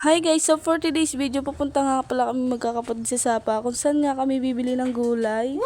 Hi guys, so for today's video, pupunta nga pala kami magkakapatid sa Sapa kung saan nga kami bibili ng gulay.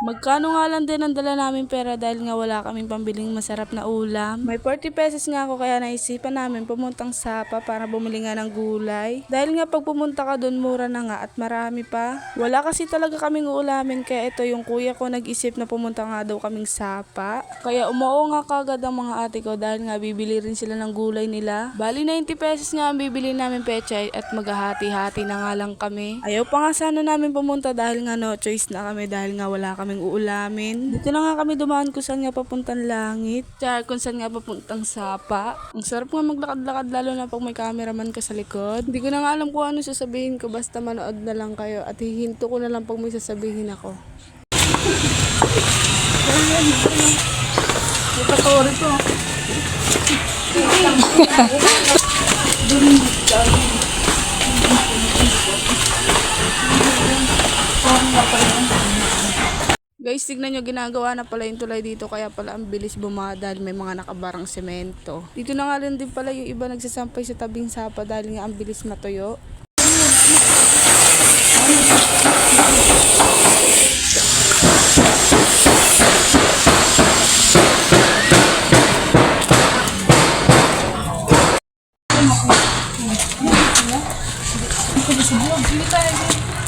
Magkano nga lang din ang dala namin pera dahil nga wala kaming pambiling masarap na ulam. May 40 pesos nga ako kaya naisipan namin pumuntang Sapa para bumili nga ng gulay. Dahil nga pag pumunta ka doon mura na nga at marami pa. Wala kasi talaga kaming ulamin kaya ito yung kuya ko nag-isip na pumunta nga daw kaming Sapa. Kaya umuo nga kagad ang mga ate ko dahil nga bibili rin sila ng gulay nila. Bali 90 pesos nga ang bibili namin pechay at maghahati-hati na nga lang kami. Ayaw pa nga sana namin pumunta dahil nga no choice na kami dahil nga wala kaming uulamin. Dito na nga kami dumaan kung saan nga papuntang langit. Tsaka kung saan nga papuntang sapa. Ang sarap nga maglakad-lakad lalo na pag may cameraman ka sa likod. Hindi ko na nga alam kung ano sasabihin ko basta manood na lang kayo at hihinto ko na lang pag may sasabihin ako. Guys, tignan nyo, ginagawa na pala yung tulay dito kaya pala ang bilis bumaba dahil may mga nakabarang semento. Dito na nga rin din pala yung iba nagsasampay sa tabing sapa dahil nga ang bilis matuyo.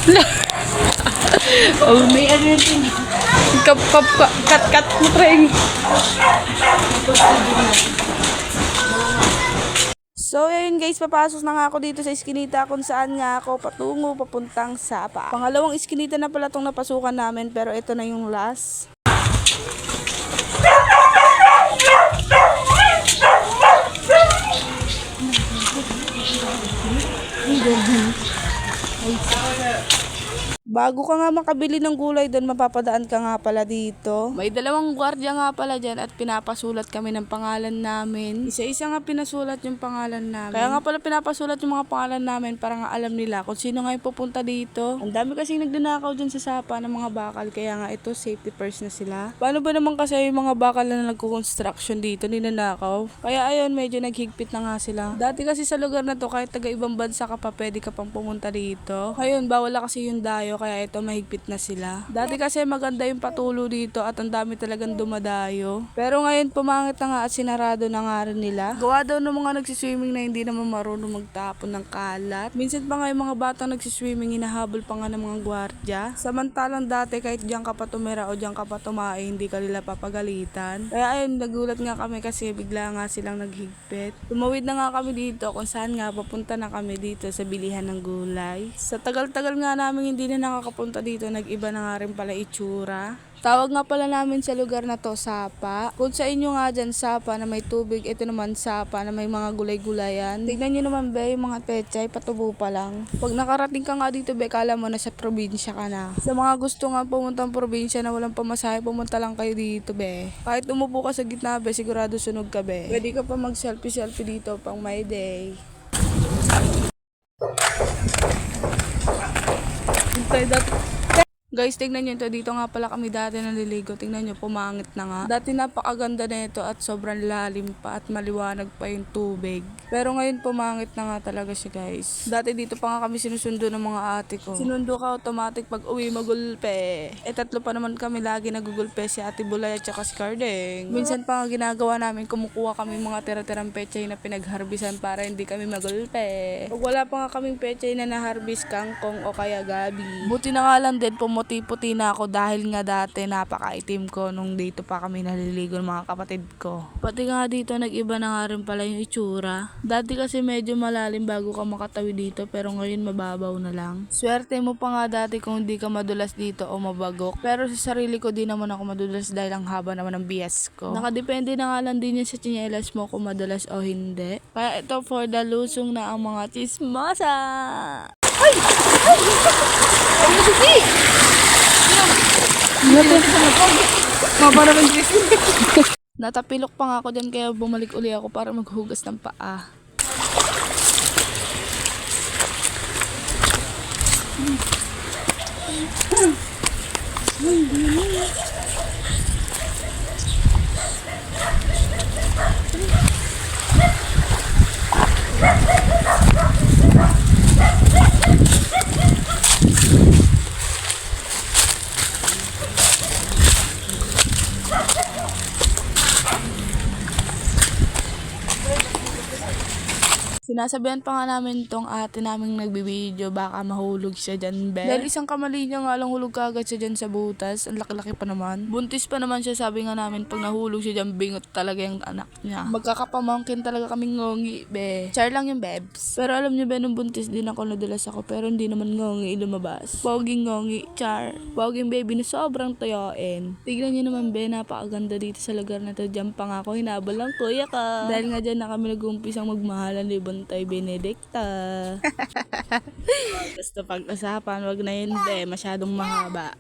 Oh, may ano yun. Kap, kap, kap, kat, kat mo, Treng. So, ayun guys, papasok na nga ako dito sa iskinita kung saan nga ako patungo papuntang Sapa. Pangalawang iskinita na pala itong napasukan namin pero ito na yung last. Bago ka nga makabili ng gulay doon, mapapadaan ka nga pala dito. May dalawang gwardiya nga pala dyan at pinapasulat kami ng pangalan namin. Isa-isa nga pinasulat yung pangalan namin. Kaya nga pala pinapasulat yung mga pangalan namin para nga alam nila kung sino nga yung pupunta dito. Ang dami kasing nagdanakaw dyan sa sapa ng mga bakal, kaya nga ito safety first na sila. Paano ba naman kasi yung mga bakal na nagko-construction dito, ninanakaw? Kaya ayun, medyo naghigpit na nga sila. Dati kasi sa lugar na to, kahit taga ibang bansa ka pa, pwede ka pang pumunta dito. Ayun, bawal kasi yung dayo, kaya ito mahigpit na sila. Dati kasi maganda yung patulo dito at ang dami talagang dumadayo. Pero ngayon pumangit na nga at sinarado na nga rin nila. Gawa daw ng mga nagsiswimming na hindi naman marunong magtapon ng kalat. Minsan pa nga yung mga batang nagsiswimming hinahabol pa nga ng mga gwardya. Samantalang dati kahit diyan ka pa o diyan ka pa hindi ka nila papagalitan. Kaya ayun, nagulat nga kami kasi bigla nga silang naghigpit. Tumawid na nga kami dito kung saan nga papunta na kami dito sa bilihan ng gulay. Sa tagal-tagal nga namin hindi na nakakapunta dito, nag-iba na nga rin pala itsura. Tawag nga pala namin sa lugar na to Sapa. Kung sa inyo nga dyan Sapa na may tubig, ito naman Sapa na may mga gulay-gulayan. Tignan nyo naman be, yung mga pechay, patubo pa lang. Pag nakarating ka nga dito be, kala mo na sa probinsya ka na. Sa mga gusto nga pumuntang probinsya na walang pamasahe, pumunta lang kayo dito be. Kahit umupo ka sa gitna be, sigurado sunog ka be. Pwede ka pa mag-selfie-selfie dito pang my day. Pero Guys, tingnan nyo ito. Dito nga pala kami dati naliligo. Tingnan nyo, pumangit na nga. Dati napakaganda na ito at sobrang lalim pa at maliwanag pa yung tubig. Pero ngayon pumangit na nga talaga siya guys. Dati dito pa nga kami sinusundo ng mga ate ko. Sinundo ka automatic pag uwi magulpe. Eh tatlo pa naman kami lagi nagugulpe si ate Bulay at saka si Cardeng. Minsan pa nga ginagawa namin kumukuha kami mga tira-tirang pechay na pinagharbisan para hindi kami magulpe. Pag wala pa nga kaming pechay na naharbis kangkong o kaya gabi. Buti na nga lang din pumuti-puti na ako dahil nga dati napakaitim ko nung dito pa kami naliligo ng mga kapatid ko. Pati nga dito nag-iba na nga rin pala yung itsura. Dati kasi medyo malalim bago ka makatawi dito pero ngayon mababaw na lang. Swerte mo pa nga dati kung hindi ka madulas dito o mabagok. Pero sa sarili ko di naman ako madulas dahil ang haba naman ng bias ko. Nakadepende na nga lang din yan sa tsinelas mo kung madulas o hindi. Kaya ito for the lusong na ang mga chismosa. Ay! Ay! Ay! Ay! Maparang Natapilok pa nga ako dyan kaya bumalik uli ako para maghugas ng paa. Sinasabihan pa nga namin tong ate naming nagbibideo, baka mahulog siya dyan, be. Dahil isang kamali niya nga lang hulog kagad siya dyan sa butas. Ang laki-laki pa naman. Buntis pa naman siya, sabi nga namin, pag nahulog siya dyan, bingot talaga yung anak niya. Magkakapamangkin talaga kaming ngongi, be. Char lang yung bebs. Pero alam niyo, be, nung buntis din ako, nadulas ako, pero hindi naman ngongi lumabas. Poging ngongi, char. Poging baby na sobrang toyoin. Tignan niyo naman, be, napakaganda dito sa lugar na to. Diyan pa nga ako, hinabol lang kuya ka. Dahil nga dyan na kami nag-umpisang magmahalan ni Bontay Benedicta. Basta pag-usapan, wag na yun, be, masyadong mahaba.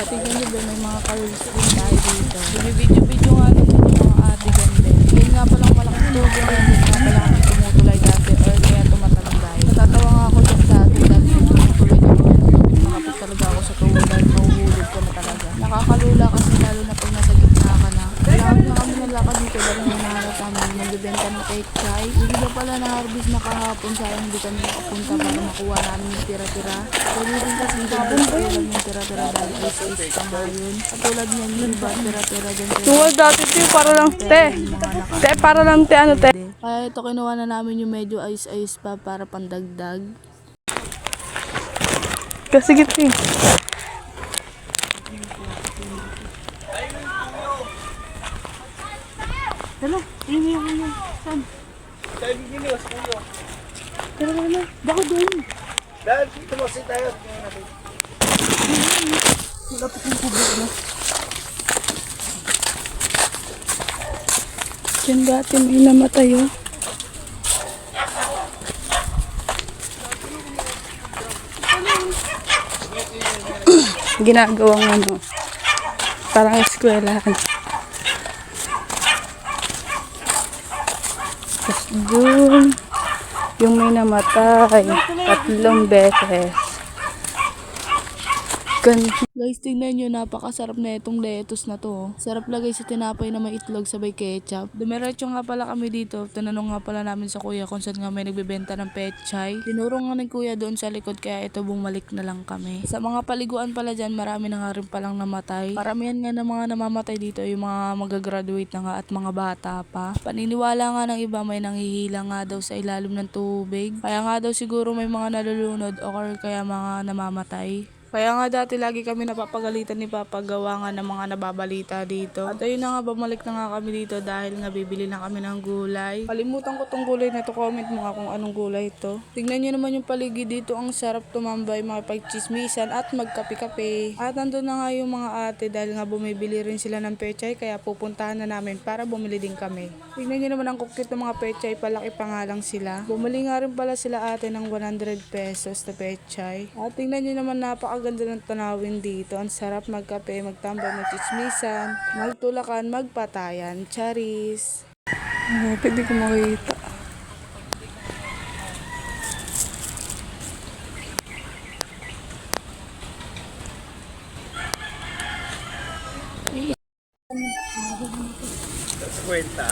Ah, tignan niyo ba, may mga carols din tayo dito. Bibidyo-video nga din yung mga ate ganda. Ngayon nga palang malaking tubo na hindi nga pala kami tumutulay dati or kaya tumatalangay. Natatawa nga ako dyan sa atin dahil yung tumutulay dyan. Nakapit talaga ako sa tubo dahil mahuhulog ko na talaga. Nakakalula kasi lalo na pag nasa gitna ka na. Kailangan na kami nalakad dito dahil may nahanap namin nagbibenta ng cake chai. Hindi ba pala na-harvest na kahapon sayang hindi kami nakapunta para makuha namin yung din kasi hindi kami lang yung tira-tira dahil ice-ice pa nga yun. Katulad niyan yung iba tira-tira dyan. Tungkol dati te, para lang te. Te, para lang te, ano te. Kaya ito kinuha na namin yung medyo ice-ice pa para pandagdag. Kasi git eh. Hala, yun yung yun. Saan? Tara na na. Baka doon. Dahil dito mo si tayo. Diyan dati may namatay oh. Ginagawang ano. Parang eskwelahan. Tapos dun, yung may namatay, tatlong beses. Ganda. Guys, tingnan nyo, napakasarap na itong lettuce na to. oh. Sarap lagay sa tinapay na may itlog sabay ketchup. Dumiretso nga pala kami dito. Tinanong nga pala namin sa kuya kung saan nga may nagbebenta ng pechay. Tinuro nga ni kuya doon sa likod kaya ito bumalik na lang kami. Sa mga paliguan pala dyan, marami na nga rin palang namatay. Paramihan nga ng mga namamatay dito yung mga magagraduate na nga at mga bata pa. Paniniwala nga ng iba may nanghihila nga daw sa ilalim ng tubig. Kaya nga daw siguro may mga nalulunod or kaya mga namamatay. Kaya nga dati lagi kami napapagalitan ni Papa gawa nga ng mga nababalita dito. At ayun na nga, bumalik na nga kami dito dahil nga bibili na kami ng gulay. Kalimutan ko tong gulay na to. Comment mo nga kung anong gulay to. Tignan nyo naman yung paligid dito. Ang sarap tumambay, mga pagchismisan at magkape-kape. At nandun na nga yung mga ate dahil nga bumibili rin sila ng pechay kaya pupuntahan na namin para bumili din kami. Tignan nyo naman ang kukit ng mga pechay. Palaki pa nga lang sila. Bumili nga rin pala sila ate ng 100 pesos na pechay. At tignan nyo naman napakaganda ng tanawin dito. Ang sarap magkape, magtambay, magchismisan, magtulakan, magpatayan. Charis! Oh, pwede ko makita. Kwenta.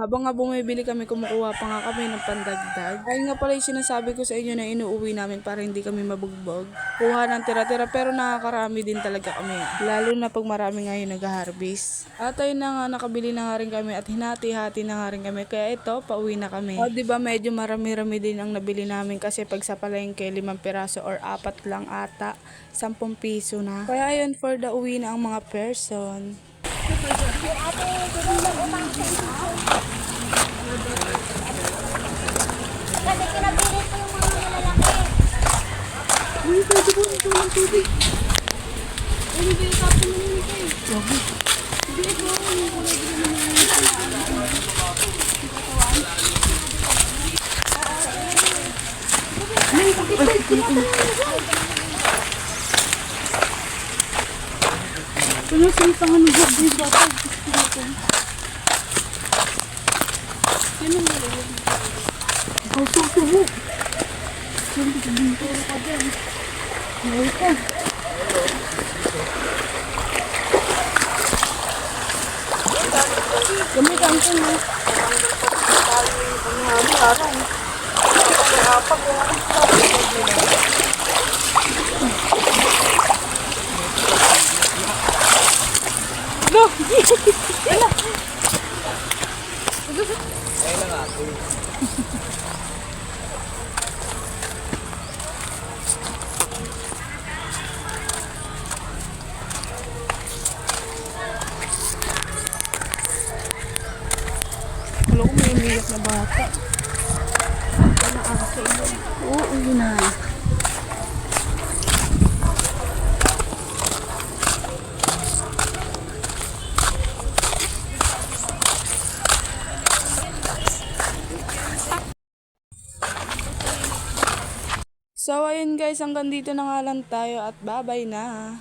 Habang nga bumibili kami, kumukuha pa nga kami ng pandagdag. Ay nga pala yung sinasabi ko sa inyo na inuuwi namin para hindi kami mabugbog. Kuha ng tira-tira pero nakakarami din talaga kami. Lalo na pag marami nga yung nag-harvest. At ayun na nga, nakabili na nga rin kami at hinati-hati na nga rin kami. Kaya ito, pauwi na kami. O ba medyo marami-rami din ang nabili namin kasi pag sa palengke, limang piraso or apat lang ata, 10 piso na. Kaya ayun, for the uwi na ang mga person. Kasi kinabili ko yung mga malalaki. Ano sa isang ano ba? Di ba ito? Ano ba yun? Gusto ko mo. Saan ka dito ka din? Ngayon ka. Kami kanto mo. Kami kanto mo. Kami kanto mo. Kami kanto mo. Kami kanto mo. Alo! Alo! Ayun na nga. Wala ko may umiyak na bata. Wala ako sa iyo. Oo, yun na. guys, hanggang dito na nga lang tayo at bye-bye na.